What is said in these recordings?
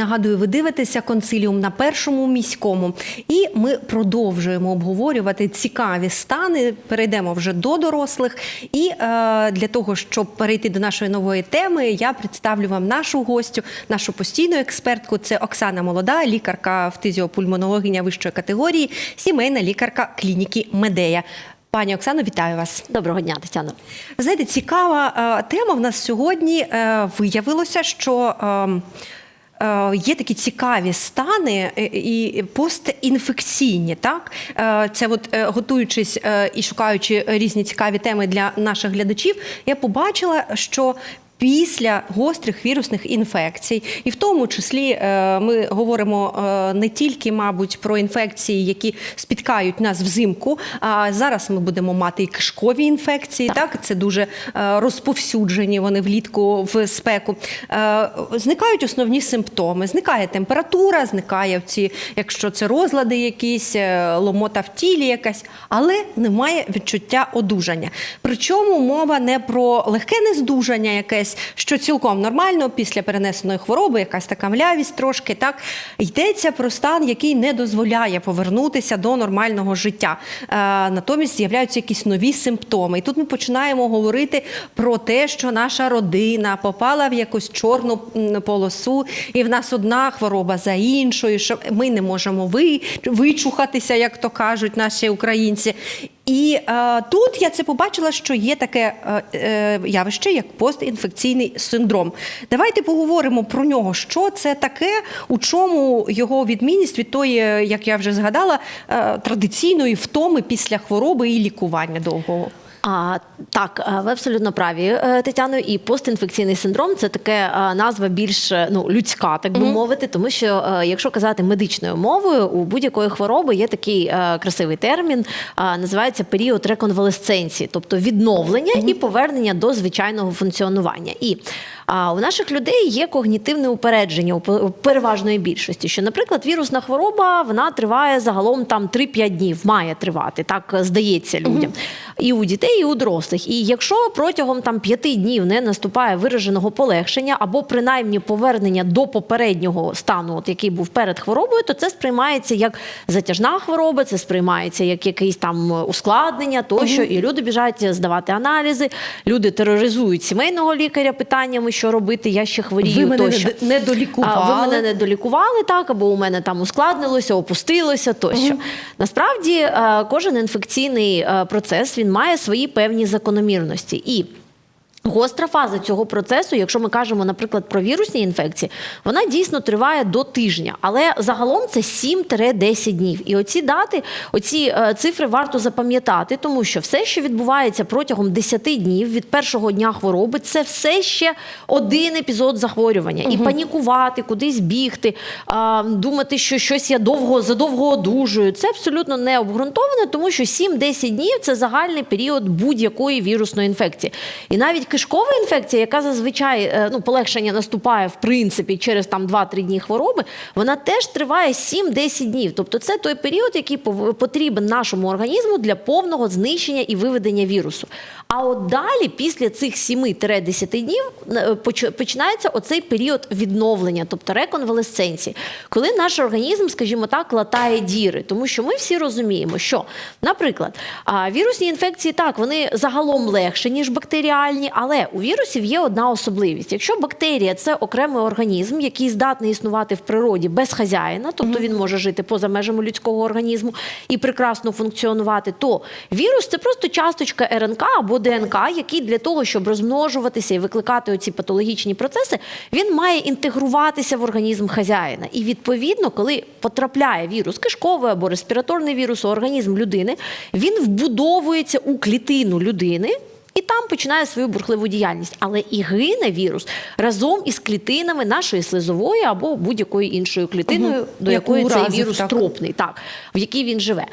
Нагадую, ви дивитеся консиліум на першому міському, і ми продовжуємо обговорювати цікаві стани. Перейдемо вже до дорослих. І е, для того, щоб перейти до нашої нової теми, я представлю вам нашу гостю, нашу постійну експертку. Це Оксана Молода, лікарка фтизіопульмонологиня вищої категорії, сімейна лікарка клініки Медея. Пані Оксано, вітаю вас. Доброго дня, Тетяно. Знаєте, цікава е, тема в нас сьогодні. Е, виявилося, що е, е, є такі цікаві стани е, і постінфекційні. Так? Е, це от е, готуючись е, і шукаючи різні цікаві теми для наших глядачів, я побачила, що Після гострих вірусних інфекцій, і в тому числі е, ми говоримо е, не тільки, мабуть, про інфекції, які спіткають нас взимку. А зараз ми будемо мати і кишкові інфекції. Так, це дуже е, розповсюджені. Вони влітку в спеку. Зникають основні симптоми. Зникає температура, зникає ці, якщо це розлади, якісь ломота в тілі, якась, але немає відчуття одужання. Причому мова не про легке нездужання, якесь, що цілком нормально після перенесеної хвороби, якась така млявість трошки. Так йдеться про стан, який не дозволяє повернутися до нормального життя. Е, натомість з'являються якісь нові симптоми. І тут ми починаємо говорити про те, що наша родина попала в якусь чорну полосу, і в нас одна хвороба за іншою, що ми не можемо ви, вичухатися, як то кажуть наші українці. І е, тут я це побачила, що є таке е, е, явище, як постінфекційний синдром. Давайте поговоримо про нього. Що це таке, у чому його відмінність від тої, е, як я вже згадала, е, традиційної втоми після хвороби і лікування довгого. А так, е, ви абсолютно праві, е, Тетяно. І постінфекційний синдром це таке е, назва більш ну людська, так би мовити, тому що якщо казати медичною мовою, у будь-якої хвороби є такий красивий термін, називається період реконвалесценції, тобто відновлення і повернення до звичайного функціонування. І а у наших людей є когнітивне упередження у пе- переважної більшості, що, наприклад, вірусна хвороба вона триває загалом там 3-5 днів, має тривати, так здається людям. І у дітей, і у дорослих. І якщо протягом там 5 днів не наступає вираженого полегшення або принаймні повернення до попереднього стану, от який був перед хворобою, то це сприймається як затяжна хвороба, це сприймається як якесь там ускладнення, тощо, і люди біжать здавати аналізи, люди тероризують сімейного лікаря питаннями, що робити, я ще хворію. Ви мене тощо. не- долікували. А, ви мене не долікували, так, або у мене там ускладнилося, опустилося тощо. Насправді е, кожен інфекційний е, процес він має свої певні закономірності. І Гостра фаза цього процесу, якщо ми кажемо, наприклад, про вірусні інфекції, вона дійсно триває до тижня, але загалом це 7-10 днів. І оці дати, оці е, цифри варто запам'ятати, тому що все, що відбувається протягом 10 днів від першого дня хвороби, це все ще один епізод захворювання. І панікувати, кудись бігти, думати, що щось я довго задовго одужую. Це абсолютно не обґрунтовано, тому що 7-10 днів це загальний період будь-якої вірусної інфекції. І навіть кишкова інфекція, яка зазвичай е, ну, полегшення наступає в принципі через там 2-3 дні хвороби, вона теж триває 7-10 днів. Тобто це той період, який потрібен нашому організму для повного знищення і виведення вірусу. А от далі, після цих 7-10 днів, е, починається оцей період відновлення, тобто реконвалесценції, коли наш організм, скажімо так, латає діри. Тому що ми всі розуміємо, що, наприклад, вірусні інфекції так, вони загалом легші, ніж бактеріальні, але у вірусів є одна особливість. Якщо бактерія це окремий організм, який здатний існувати в природі без хазяїна, тобто він може жити поза межами людського організму і прекрасно функціонувати, то вірус це просто часточка РНК або ДНК, який для того, щоб розмножуватися і викликати оці патологічні процеси, він має інтегруватися в організм хазяїна. І відповідно, коли потрапляє вірус кишковий або респіраторний вірус у організм людини, він вбудовується у клітину людини. І там починає свою бурхливу діяльність, але і гине вірус разом із клітинами нашої слизової або будь-якою іншою клітиною, Мгм. до Яку якої цей уразив, вірус так. тропний, так в якій він живе.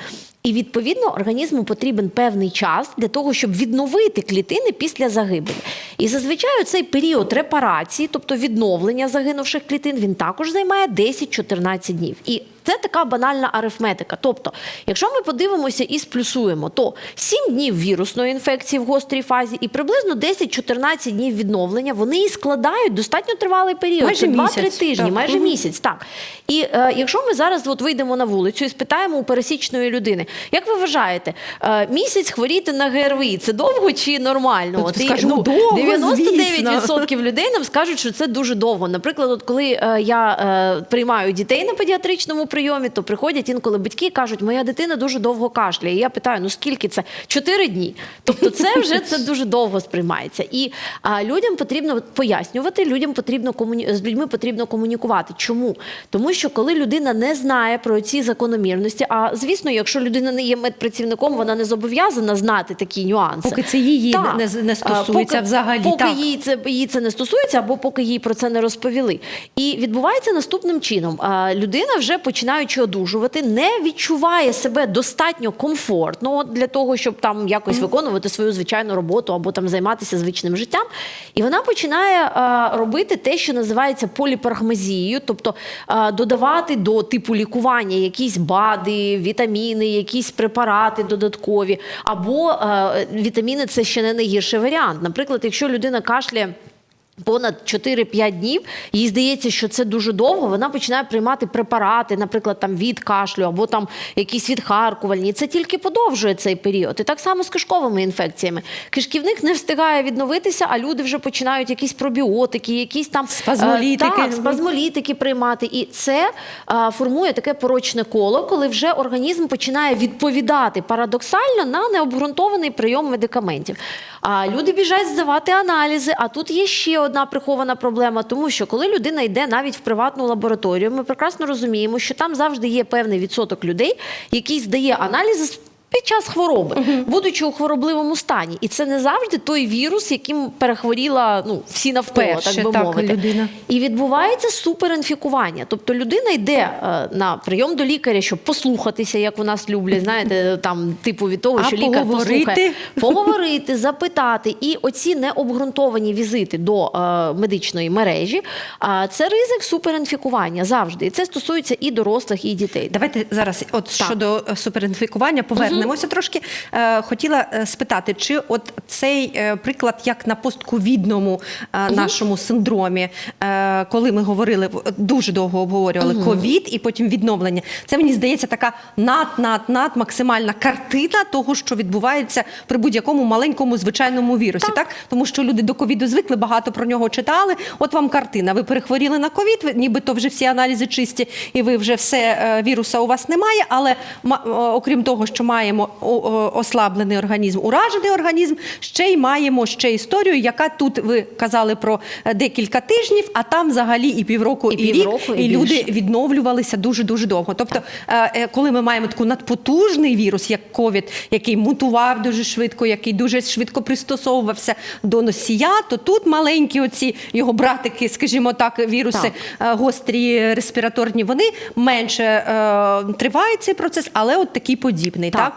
І відповідно організму потрібен певний час для того, щоб відновити клітини після загибелі. І зазвичай цей період репарації, тобто відновлення загинувших клітин, він також займає 10-14 днів. І Це така банальна арифметика. Тобто, якщо ми подивимося і сплюсуємо, то 7 днів вірусної інфекції в гострій фазі і приблизно 10-14 днів відновлення вони і складають достатньо тривалий період. Майже Це 2-3 тижні, так. майже місяць. Так. І е, якщо ми зараз от вийдемо на вулицю і спитаємо у пересічної людини, як ви вважаєте, е, місяць хворіти на ГРВІ це довго чи нормально? Ну, От, і, скажемо, довго, 99% людей нам скажуть, що це дуже довго. Наприклад, от коли е, я е, приймаю дітей на педіатричному прийомі, то приходять інколи батьки і кажуть, моя дитина дуже довго кашляє. І я питаю, ну скільки це? Чотири дні. Тобто, це вже це дуже довго сприймається. І а, людям потрібно пояснювати, людям потрібно комуні... з людьми потрібно комунікувати. Чому? Тому що коли людина не знає про ці закономірності, а звісно, якщо людина не є медпрацівником, вона не зобов'язана знати такі нюанси. Поки це її Так. не- не стосується поки, взагалі, Поки так. їй це їй це не стосується, або поки їй про це не розповіли. І відбувається наступним чином: людина, вже починаючи одужувати, не відчуває себе достатньо комфортно для того, щоб там якось виконувати свою звичайну роботу або там займатися звичним життям. І вона починає а, робити те, що називається поліпаргмазією, тобто а, додавати до типу лікування якісь БАДи, вітаміни, якісь препарати додаткові, або е, вітаміни це ще не найгірший варіант. Наприклад, якщо людина кашляє. Понад 4-5 днів їй здається, що це дуже довго. Вона починає приймати препарати, наприклад, там від кашлю або там якісь відхаркувальні. Це тільки подовжує цей період. І так само з кишковими інфекціями. Кишківник не встигає відновитися, а люди вже починають якісь пробіотики, якісь там е, Спазмолітики. так, спазмолітики приймати. І це е, формує таке порочне коло, коли вже організм починає відповідати парадоксально на необґрунтований прийом медикаментів. А люди біжать здавати аналізи. А тут є ще одна прихована проблема, тому що коли людина йде навіть в приватну лабораторію, ми прекрасно розуміємо, що там завжди є певний відсоток людей, який здає аналізи. Під час хвороби, будучи у хворобливому стані, і це не завжди той вірус, яким перехворіла ну всі навколо, так би так, мовити. людина. І відбувається суперінфікування. Тобто людина йде е, на прийом до лікаря, щоб послухатися, як у нас люблять, знаєте, там типу від того, А що лікар поговорити? послухає, поговорити, запитати. І оці необґрунтовані візити до е, медичної мережі, а це ризик суперінфікування завжди. І це стосується і дорослих, і дітей. Давайте зараз, от Так. щодо е, суперінфікування, повернемося трошки. Е, хотіла е, спитати, чи от цей е, приклад, як на постковідному нашому синдромі, коли ми говорили дуже довго обговорювали ковід і потім відновлення, це мені здається така над над над максимальна картина того, що відбувається при будь-якому маленькому звичайному вірусі, так. тому що люди до ковіду звикли, багато про нього читали. От вам картина. Ви перехворіли на ковід, ви- нібито вже всі аналізи чисті, і ви вже все віруса у вас немає. Але окрім того, що маємо ослаблений організм, уражений організм, ще й маємо ще історію, яка тут ви казали про е, декілька тижнів, а там взагалі і півроку, І і, півроку, рік, і і люди відновлювалися дуже дуже довго. Тобто, е, е, коли ми маємо таку надпотужний вірус, як ковід, який мутував дуже швидко, який дуже швидко пристосовувався до носія, то тут маленькі оці його братики, скажімо так, віруси е, гострі респіраторні, вони менше е, триває цей процес, але от такий подібний, так?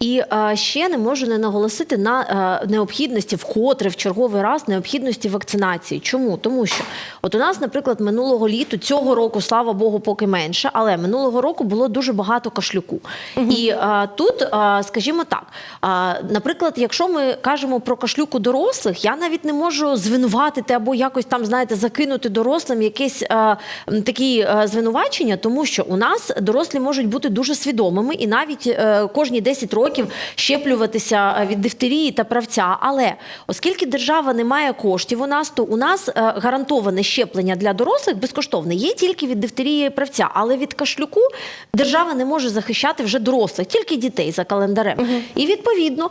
І е, ще не можу не наголосити на е, необхідності вкотре в черговий раз необхідності вакцинації. Чому? Тому що от у нас, наприклад, минулого літу цього року, слава Богу, поки менше, але минулого року було дуже багато кашлюку. І е, тут, е, скажімо так, е, наприклад, якщо ми кажемо про кашлюк у дорослих, я навіть не можу звинуватити або якось там, знаєте, закинути дорослим якесь е, такі е, звинувачення, тому що у нас дорослі можуть бути дуже свідомими і навіть е, кожні 10 років щеплюватися е, від дифтерії та правця. Але оскільки держава не має коштів у нас, то у нас е, гарантоване щеплення для дорослих безкоштовне є тільки від дифтерії і правця, але від кашлюку держава не може захищати вже дорослих, тільки дітей за календарем. І відповідно,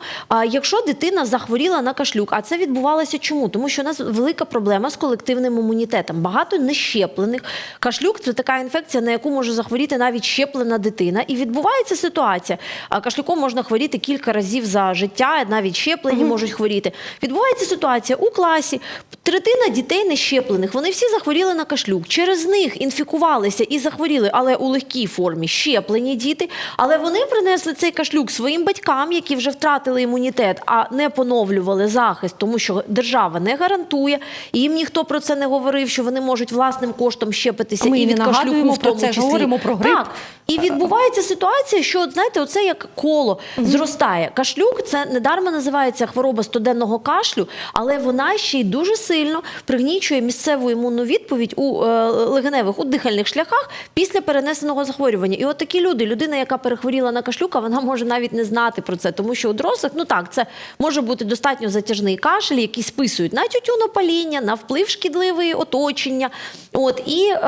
якщо дитина захворіла на кашлюк, а це відбувалося чому? Тому що у нас велика проблема з колективним імунітетом. Багато нещеплених. Кашлюк це така інфекція, на яку може захворіти навіть щеплена дитина. І відбувається ситуація. Кашлюком можна можна хворіти кілька разів за життя, навіть щеплені можуть хворіти. Відбувається ситуація у класі. Третина дітей не щеплених. Вони всі захворіли на кашлюк. Через них інфікувалися і захворіли, але у легкій формі щеплені діти. Але вони принесли цей кашлюк своїм батькам, які вже втратили імунітет, а не поновлювали захист, тому що держава не гарантує. І їм ніхто про це не говорив, що вони можуть власним коштом щепитися ми і від кашлюку в про тому це, числі. говоримо про грип. Так. І відбувається ситуація, що знаєте, оце як коло зростає. Кашлюк це недарма називається хвороба студенного кашлю, але вона ще й дуже сильно пригнічує місцеву імунну відповідь у е, легеневих у дихальних шляхах після перенесеного захворювання. І от такі люди, людина, яка перехворіла на кашлюка, вона може навіть не знати про це, тому що у дорослих, ну так, це може бути достатньо затяжний кашель, який списують на тютюнопаління, на вплив шкідливої оточення. От і е,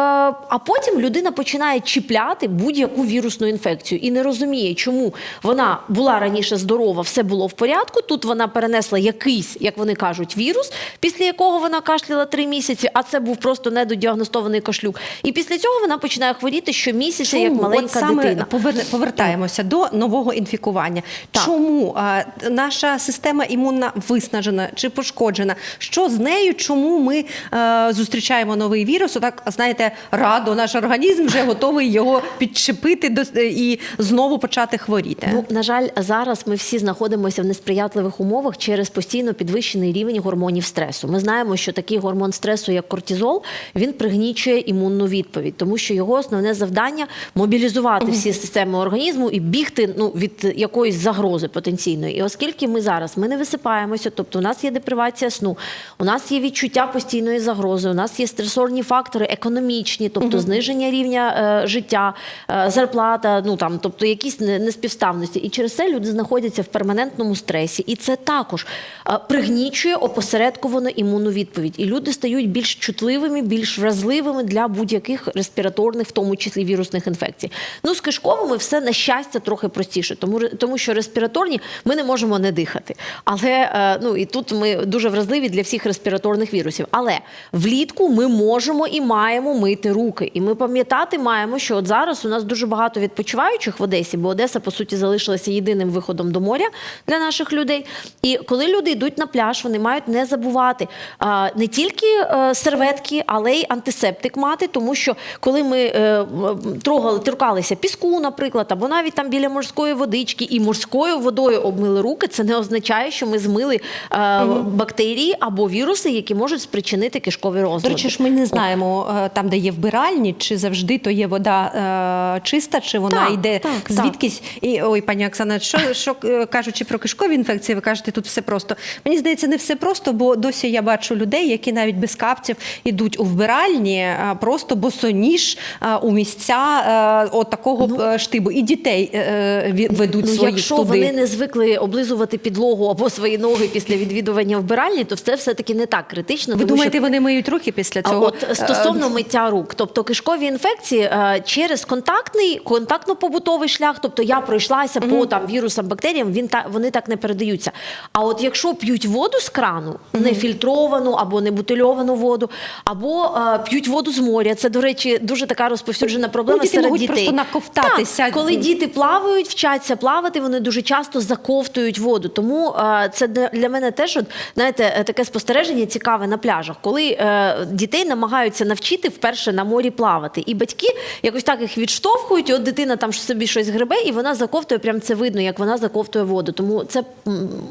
а потім людина починає чіпляти будь-яку вірусну інфекцію і не розуміє, чому вона була раніше здорова, все було в порядку. Тут вона перенесла якийсь, як вони кажуть, вірус, після якого вона кашляла три місяці, а це був просто недодіагностований кашлюк. І після цього вона починає хворіти щомісяця, як маленька От саме дитина. повер- повертаємося до нового інфікування. Так. Чому а, наша система імунна виснажена чи пошкоджена? Що з нею? Чому ми е, зустрічаємо новий вірус? Отак, знаєте, радо, наш організм вже готовий його підчепити до, і знову почати хворіти. Ну, на жаль, зараз ми всі знаходимося в несприятливих умовах через постійно підвищений рівень гормонів стресу. Ми знаємо, що такий гормон стресу, як кортизол, він пригнічує імунну відповідь, тому що його основне завдання мобілізувати всі системи організму і бігти ну, від якоїсь загрози потенційної. І оскільки ми зараз ми не висипаємося, тобто у нас є депривація сну, у нас є відчуття постійної загрози, у нас є стресорні фактори економічні, тобто зниження рівня е, життя, е, зарплата, ну там, тобто якісь неспівставності. І через це люди знаходяться в перманентному стресі. І це також е, пригнічує опосередковану імунну відповідь. І люди стають більш чутливими, більш вразливими для будь-яких респіраторних, в тому числі вірусних інфекцій. Ну з кишковими все на щастя трохи простіше, тому тому що респіраторні ми не можемо не дихати. Але е, ну і тут ми дуже вразливі для всіх респіраторних вірусів. Але влітку ми можемо і маємо мити руки. І ми пам'ятати маємо, що от зараз у нас дуже багато відпочиваючих в Одесі, бо Одеса по суті залишилася єдиним виходом до моря для наших людей. І коли люди йдуть на пляж, вони мають не забувати а, не тільки е, серветки, але й антисептик мати, тому що коли ми е, трогали, торкалися піску, наприклад, або навіть там біля морської водички і морською водою обмили руки, це не означає, що ми змили е, бактерії або віруси, які можуть спричинити кишкові До речі, ж ми не знаємо там, де є вбиральні, чи завжди то є вода чиста, чи вона Так, йде так, так. звідкись. І ой, пані Оксана, що, що е, кажучи про кишкові інфекції, ви кажете, тут все просто. Мені здається, не все просто, бо досі я бачу людей, які навіть без капців ідуть у вбиральні, просто босоніж у місця е, от такого е, штибу. І дітей е, ведуть Ну, своїх якщо туди. вони не звикли облизувати підлогу або свої ноги після відвідування вбиральні, то це все таки не так критично. Ви тому думаєте, що... вони миють руки після А от стосовно миття рук, тобто кишкові інфекції через контактний контактно-побутовий шлях, тобто я пройшлася по там вірусам, бактеріям, він та вони так не передаються. А от якщо п'ють воду з крану, нефільтровану або не бутильовану воду, або е, п'ють воду з моря, це до речі дуже така розповсюджена проблема Ну, діти серед дітей. просто наковтатися. Так, коли діти плавають, вчаться плавати, вони дуже часто заковтують воду. Тому е, це для мене теж, от, знаєте, е, таке спостереження цікаве на пляжах, коли е, дітей намагаються навчити вперше на морі плавати. І батьки якось так їх відштовхують, і от дитина там собі щось гребе, і вона заковтує, прям це видно, як вона заковтує воду. Тому це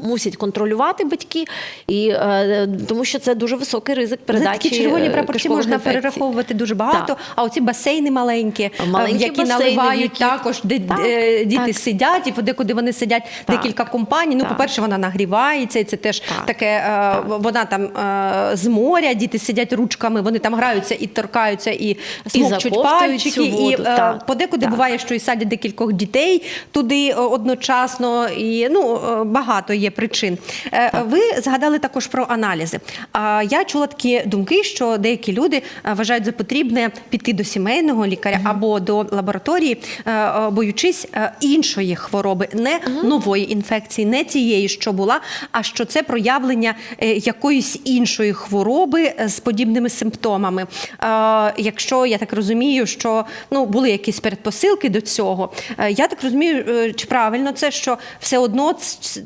мусять контролювати батьки, і, е, тому що це дуже високий ризик передачі. Такі червоні е, прапорці можна інфекцій. перераховувати дуже багато. Так. А оці басейни маленькі, маленькі які басейни, наливають яких- також, де Так, е, діти так. сидять, і подекуди вони сидять Так. декілька компаній. Ну, Так. по-перше, вона нагрівається, і це теж Так. таке. е, Вона там е, з моря, діти сидять ручками, вони там граються і торкаються, і смокчуть пальчики. І е, подекуди так. буває, що і садять декількох дітей туди е, одночасно. І ну е, багато є причин. Е, Ви згадали також про аналізи. А я чула такі думки, що деякі люди е, вважають за потрібне піти до сімейного лікаря або до лабораторії, боючись іншої хвороби, не нової інфекції, не тієї, що була, а що це проявлення якоїсь іншої хвороби з подібними симптомами. Якщо я так розумію, що ну були якісь передпосилки до цього, я так розумію, чи правильно. Правильно це, що все одно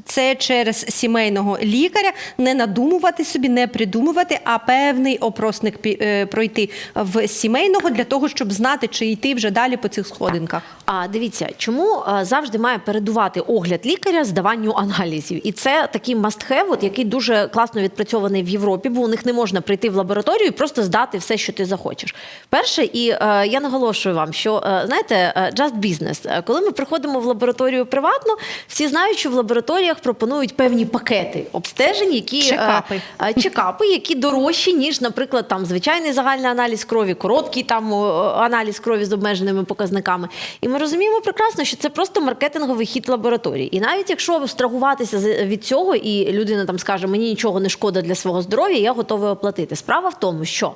це через сімейного лікаря не надумувати собі, не придумувати, а певний опросник е, пройти в сімейного для того, щоб знати, чи йти вже далі по цих сходинках. А дивіться, чому е, завжди має передувати огляд лікаря здаванню аналізів, і це такий от, який дуже класно відпрацьований в Європі, бо у них не можна прийти в лабораторію і просто здати все, що ти захочеш. Перше, і е, я наголошую вам, що знаєте, just business. Коли ми приходимо в лабораторію приватно, всі знають, що в лабораторіях пропонують певні пакети обстежень, які е, Чекапи. е, чекапи, які дорожчі, ніж, наприклад, там звичайний загальний аналіз крові, короткий там аналіз крові з обмеженими показниками. І ми розуміємо прекрасно, що це просто маркетинговий хід лабораторії. І навіть якщо абстрагуватися від цього, і людина там скаже, мені нічого не шкода для свого здоров'я, я готовий оплатити. Справа в тому, що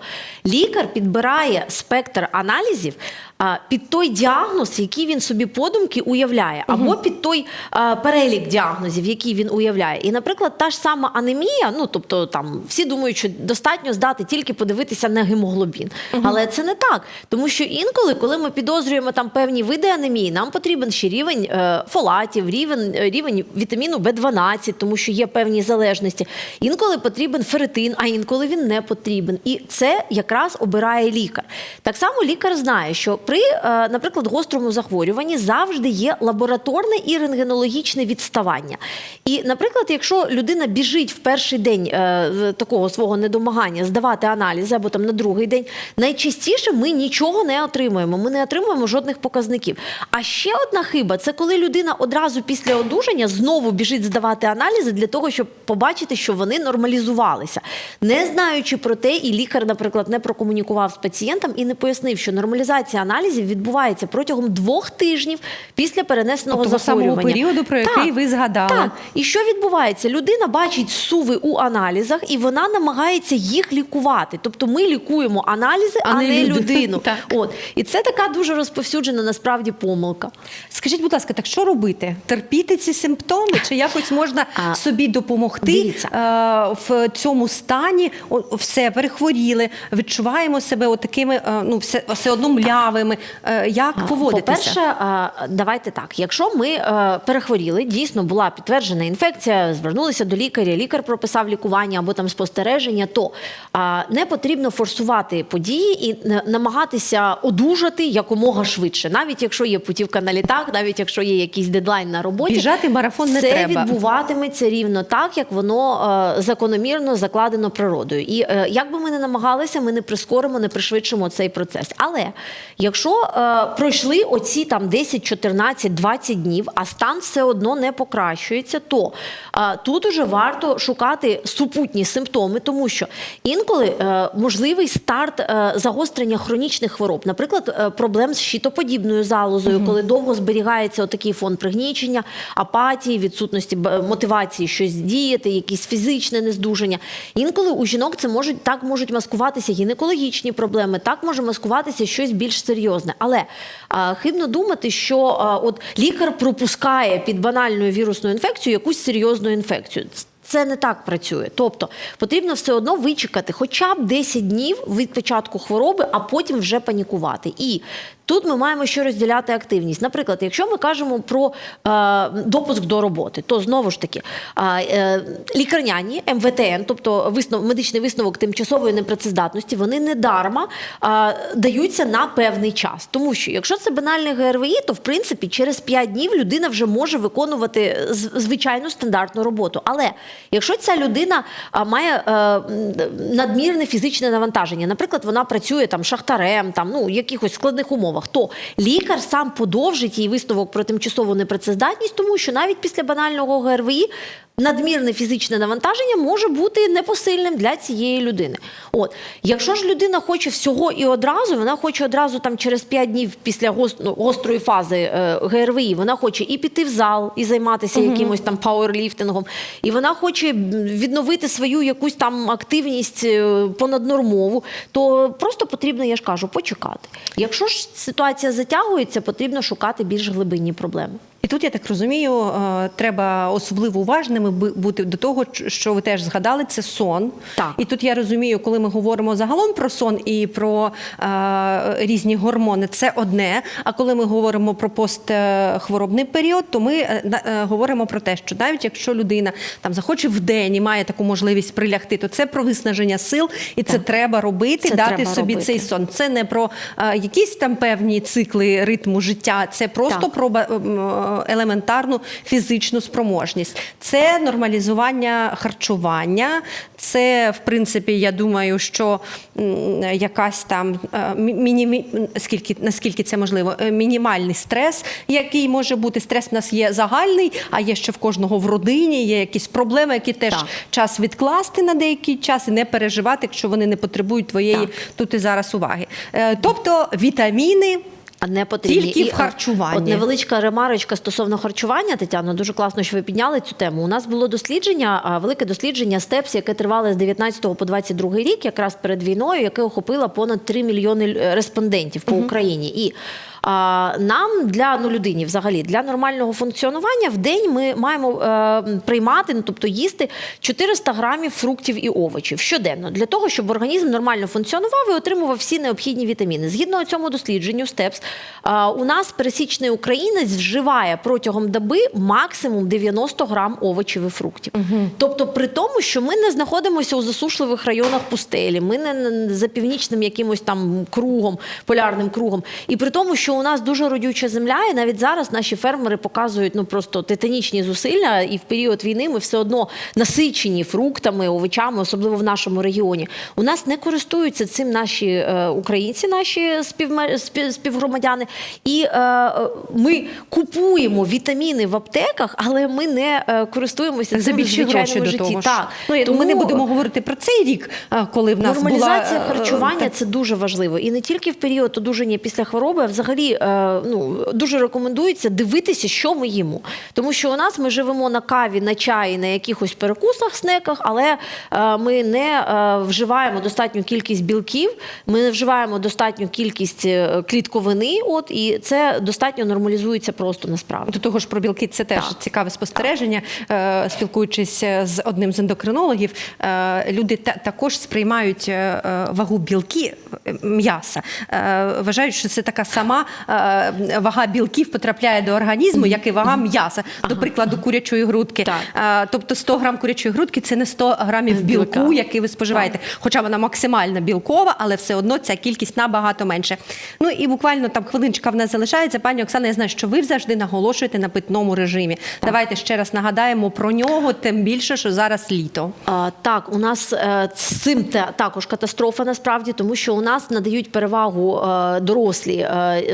лікар підбирає спектр аналізів. а, Під той діагноз, який він собі подумки уявляє, або під той а, перелік діагнозів, який він уявляє. І, наприклад, та ж сама анемія, ну тобто там всі думають, що достатньо здати тільки подивитися на гемоглобін. Але це не так. Тому що інколи, коли ми підозрюємо там певні види анемії, нам потрібен ще рівень е, фолатів, рівень, е, рівень вітаміну В12, тому що є певні залежності. Інколи потрібен ферритин, а інколи він не потрібен. І це якраз обирає лікар. Так само лікар знає, що при, е, наприклад, гострому захворюванні завжди є лабораторне і рентгенологічне відставання. І, наприклад, якщо людина біжить в перший день е, такого свого недомагання здавати аналізи або там на другий день, найчастіше ми нічого не отримуємо. Ми не отримуємо жодних показників. А ще одна хиба це коли людина одразу після одужання знову біжить здавати аналізи для того, щоб побачити, що вони нормалізувалися. Не знаючи про те, і лікар, наприклад, не прокомунікував з пацієнтом і не пояснив, що нормалізація аналізів відбувається протягом двох тижнів після перенесеного Того самого періоду, про який ви згадали. Так. І що відбувається? Людина бачить суви у аналізах, і вона намагається їх лікувати. Тобто ми лікуємо аналізи, а, А не не людину. Так. От і це така дуже розповсюджена насправді помилка. Скажіть, будь ласка, так що робити? Терпіти ці симптоми, чи якось можна А, собі допомогти дивіться. е, в цьому стані? О, все перехворіли, відчуваємо себе отакими, е, ну все, все одно млявими. Е, як поводитися? По-перше, е, давайте так. Якщо ми е, перехворіли, дійсно була підтверджена інфекція, звернулися до лікаря, лікар прописав лікування або там спостереження, то не потрібно форсувати події і е, намагатися одужати якомога швидше, навіть якщо є путівка на літак, навіть якщо є якийсь дедлайн на роботі. Біжати марафон не це треба. відбуватиметься рівно так, як воно е, закономірно закладено природою. І як би ми не намагалися, ми не прискоримо, не пришвидшимо цей процес. Але якщо пройшли оці там 10, 14, 20 днів, а стан все одно не покращується, то е, тут уже варто шукати супутні симптоми, тому що інколи е, можливий старт е, загострення хронічних хвороб, наприклад, е, проблем з щитоподібною залозою, коли довго зберігається отакий фон пригнічення, апатії, відсутності мотивації щось діяти, якісь фізичне нездужання. Інколи у жінок це можуть так можуть маскуватися гінекологічні проблеми, так може маскуватися щось більш серйозне. Але а, хибно думати, що а, от лікар пропускає під банальною вірусною інфекцією якусь серйозну інфекцію. Це не так працює. Тобто потрібно все одно вичекати хоча б 10 днів від початку хвороби, а потім вже панікувати. І тут ми маємо ще розділяти активність. Наприклад, якщо ми кажемо про е, допуск до роботи, то знову ж таки е, лікарняні МВТН, тобто виснов, медичний висновок тимчасової непрацездатності, вони недарма е, даються на певний час. Тому що якщо це банальне ГРВІ, то в принципі через 5 днів людина вже може виконувати звичайну стандартну роботу. Але якщо ця людина має е, надмірне фізичне навантаження, наприклад, вона працює там шахтарем, там ну якихось складних умовах, то лікар сам подовжить їй висновок про тимчасову непрацездатність, тому що навіть після банального ГРВІ надмірне фізичне навантаження може бути непосильним для цієї людини. От, якщо ж людина хоче всього і одразу, вона хоче одразу там через 5 днів після ну, гострої фази е, ГРВІ, вона хоче і піти в зал, і займатися якимось там пауерліфтингом, і вона хоче відновити свою якусь там активність е, понаднормову, то просто потрібно, я ж кажу, почекати. Якщо ж ситуація затягується, потрібно шукати більш глибинні проблеми. І тут я так розумію, е, треба особливо уважними бути до того, що ви теж згадали, це сон. Так. І тут я розумію, коли ми говоримо загалом про сон і про е, різні гормони, це одне. А коли ми говоримо про постхворобний період, то ми е, е, говоримо про те, що навіть якщо людина там захоче в день і має таку можливість прилягти, то це про виснаження сил, і це треба робити, Це дати треба собі робити. цей сон. Це не про е, якісь там певні цикли ритму життя, це просто Так. про е, елементарну фізичну спроможність. Це нормалізування харчування. Це, в принципі, я думаю, що якась там е, мінімі... скільки наскільки це можливо, е, мінімальний стрес, який може бути. Стрес у нас є загальний, а є ще в кожного в родині, є якісь проблеми, які теж Так. час відкласти на деякий час і не переживати, якщо вони не потребують твоєї Так. тут і зараз уваги. Е, Тобто вітаміни. А не потрібні. Тільки в харчуванні. От невеличка ремарочка стосовно харчування, Тетяно, дуже класно, що ви підняли цю тему. У нас було дослідження, велике дослідження СТЕПС, яке тривало з 19 по 22 рік, якраз перед війною, яке охопило понад 3 мільйони е, респондентів по Україні. І нам для ну, людині, взагалі, для нормального функціонування в день ми маємо е, приймати, ну тобто їсти 400 грамів фруктів і овочів щоденно для того, щоб організм нормально функціонував і отримував всі необхідні вітаміни. Згідно цьому дослідженню, СТЕПС, у нас пересічний українець вживає протягом доби максимум 90 грам овочів і фруктів. Тобто, при тому, що ми не знаходимося у засушливих районах пустелі, ми не за північним якимось там кругом, полярним кругом. І при тому, що у нас дуже родюча земля, і навіть зараз наші фермери показують ну просто титанічні зусилля, і в період війни ми все одно насичені фруктами, овочами, особливо в нашому регіоні. У нас не користуються цим наші е, українці, наші співме- співгромадяни. І е, е, ми купуємо вітаміни в аптеках, але ми не е, користуємося цим в звичайному до житті. того. Так. Ну, я- Тому Ми не будемо говорити про цей рік, коли в нас Нормалізація була, е, харчування це дуже важливо. І не тільки в період одужання після хвороби, а взагалі е, ну, дуже рекомендується дивитися, що ми їмо. Тому що у нас ми живемо на каві, на чаї, на якихось перекусах, снеках, але е, ми не е, вживаємо достатню кількість білків, ми не вживаємо достатню кількість клітковини, от, і це достатньо нормалізується просто насправді. До того ж, про білки це теж Так. цікаве спостереження. Е, Спілкуючись з одним з ендокринологів, люди та- також сприймають вагу білки м'яса. Вважають, що це така сама вага білків потрапляє до організму, як і вага м'яса. До прикладу, курячої грудки. Е, Тобто 100 грам курячої грудки це не 100 грамів білку, який ви споживаєте. Хоча вона максимально білкова, але все одно ця кількість набагато менше. Ну і буквально там хвилиночка в нас залишається. Пані Оксана, я знаю, що ви завжди наголошуєте на питному режимі. Давайте ще раз нагадаємо про нього, тим більше, що зараз літо. А, так, у нас е, з цим та, також катастрофа насправді, тому що у нас надають перевагу е, дорослі е, е, е,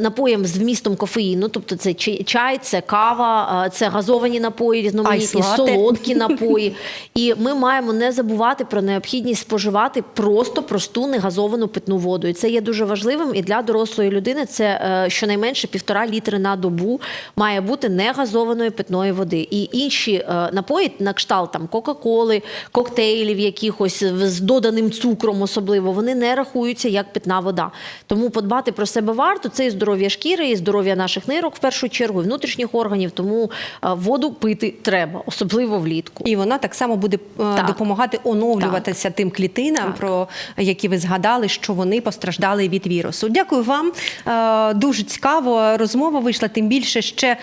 напоям з вмістом кофеїну, тобто це чай- це кава, е, це газовані напої, різноманітні солодкі напої. І ми маємо не забувати про необхідність споживати просто просту негазовану питну воду. І це є дуже важливим. І для дорослої людини це е, щонайменше півтора літри на добу має бути негазованої питної води. І інші е, напої, на кшталт там Кока-Коли, коктейлів якихось з доданим цукром, особливо, вони не рахуються як питна вода. Тому подбати про себе варто. Це і здоров'я шкіри, і здоров'я наших нирок в першу чергу, і внутрішніх органів. Тому е, воду пити треба, особливо влітку. І вона так само буде е, Так. допомагати оновлюватися тим клітинам, Так. про які ви згадали, що вони постраждали від вірусу. Дякую вам. Е, Дуже цікаво. Розмова вийшла. Тим більше ще,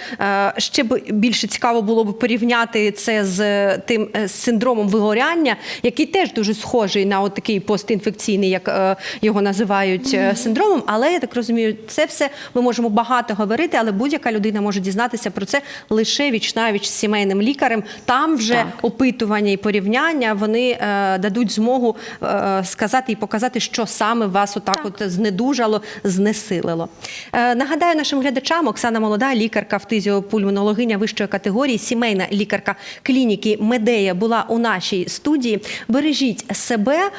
ще б більше цікаво було б порівняти це з тим з синдромом вигоряння, який теж дуже схожий на от такий постінфекційний, як його називають синдромом. Але я так розумію, це все ми можемо багато говорити, але будь-яка людина може дізнатися про це лише віч навіч з сімейним лікарем. Там вже Так. опитування і порівняння вони е, дадуть змогу е, сказати і показати, що саме вас отак от знедужало, знесилило. Е, нагадаю нашим глядачам, Оксана Молода, лікарка фтизіопульмонологиня вищої категорії, сімейна лікарка клініки Медея була у нашій студії. Бережіть себе, е,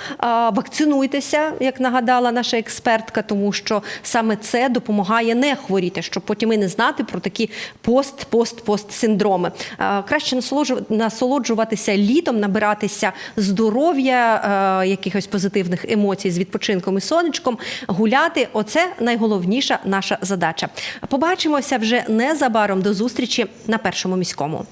вакцинуйтеся, як нагадала наша експертка, тому що саме це допомагає не хворіти, щоб потім і не знати про такі пост-пост-пост-синдроми. Е, Краще насолоджу- насолоджуватися літом, набиратися здоров'я, е, якихось позитивних емоцій з відпочинком і сонечком, гуляти. Оце найголовніша наша задача. Побачимося вже незабаром до зустрічі на першому міському.